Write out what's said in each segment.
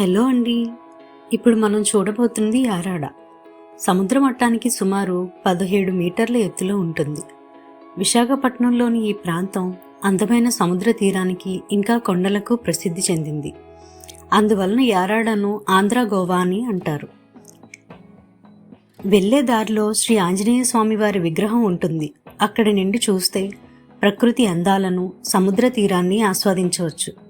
Hello అండి. ఇప్పుడు మనం చూడబోతుంది యారాడ. సముద్ర మట్టానికి సుమారు పదిహేడు మీటర్ల ఎత్తులో ఉంటుంది. విశాఖపట్నంలోని ఈ ప్రాంతం అందమైన సముద్ర తీరానికి ఇంకా కొండలకు ప్రసిద్ధి చెందింది. అందువలన యారాడను ఆంధ్ర గోవా అని అంటారు. వెళ్ళే దారిలో శ్రీ ఆంజనేయ స్వామి వారి విగ్రహం ఉంటుంది. అక్కడి నుండి చూస్తే ప్రకృతి అందాలను సముద్ర తీరాన్ని ఆస్వాదించవచ్చు.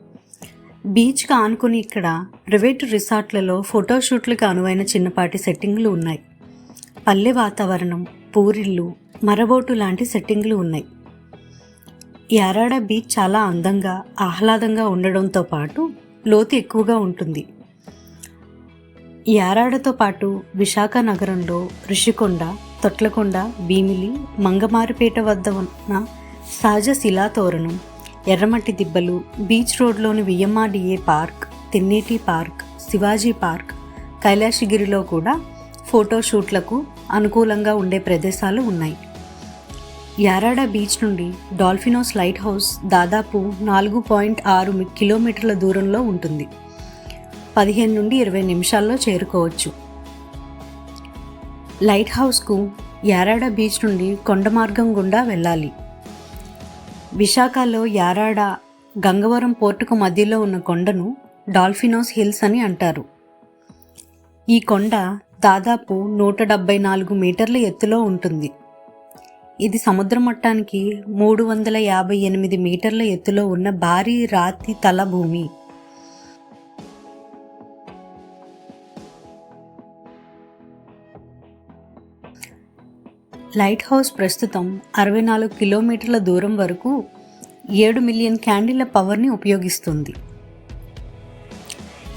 బీచ్కి ఆనుకుని ఇక్కడ ప్రైవేట్ రిసార్ట్లలో ఫోటోషూట్లకు అనువైన చిన్నపాటి సెట్టింగ్లు ఉన్నాయి. పల్లె వాతావరణం పూరిళ్ళు మరబోటు లాంటి సెట్టింగ్లు ఉన్నాయి. యారాడ బీచ్ చాలా అందంగా ఆహ్లాదంగా ఉండడంతో పాటు లోతు ఎక్కువగా ఉంటుంది. యారాడతో పాటు విశాఖ నగరంలో ఋషికొండ తొట్లకొండ భీమిలి మంగమారిపేట వద్ద ఉన్న సహజ శిలాతోరణం ఎర్రమట్టి దిబ్బలు బీచ్ రోడ్లోని VMRDA park Tenneti park Shivaji park కైలాసగిరిలో కూడా ఫోటోషూట్లకు అనుకూలంగా ఉండే ప్రదేశాలు ఉన్నాయి. యారాడ బీచ్ నుండి డాల్ఫినోస్ లైట్ హౌస్ దాదాపు నాలుగు పాయింట్ ఆరు కిలోమీటర్ల దూరంలో ఉంటుంది. పదిహేను నుండి ఇరవై నిమిషాల్లో చేరుకోవచ్చు. లైట్ హౌస్కు యారాడ బీచ్ నుండి కొండ మార్గం గుండా వెళ్ళాలి. విశాఖలో యారాడ గంగవరం పోర్టుకు మధ్యలో ఉన్న కొండను డాల్ఫినోస్ హిల్స్ అని అంటారు. ఈ కొండ దాదాపు నూట డెబ్బై నాలుగు మీటర్ల ఎత్తులో ఉంటుంది. ఇది సముద్ర మట్టానికి మూడు వందల యాభై ఎనిమిది మీటర్ల ఎత్తులో ఉన్న భారీ రాతి తల భూమి. లైట్ హౌస్ ప్రస్తుతం అరవై నాలుగు కిలోమీటర్ల దూరం వరకు ఏడు మిలియన్ క్యాండిల్ల పవర్ని ఉపయోగిస్తుంది.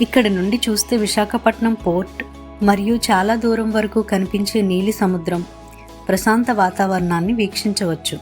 ఇక్కడ నుండి చూస్తే విశాఖపట్నం పోర్ట్ మరియు చాలా దూరం వరకు కనిపించే నీలి సముద్రం ప్రశాంత వాతావరణాన్ని వీక్షించవచ్చు.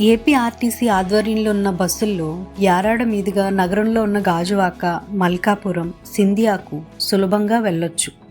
ఏపీఆర్టీసీ ఆధ్వర్యంలో ఉన్న బస్సుల్లో యారాడ మీదుగా నగరంలో ఉన్న గాజువాక మల్కాపురం సింధియాకు సులభంగా వెళ్ళొచ్చు.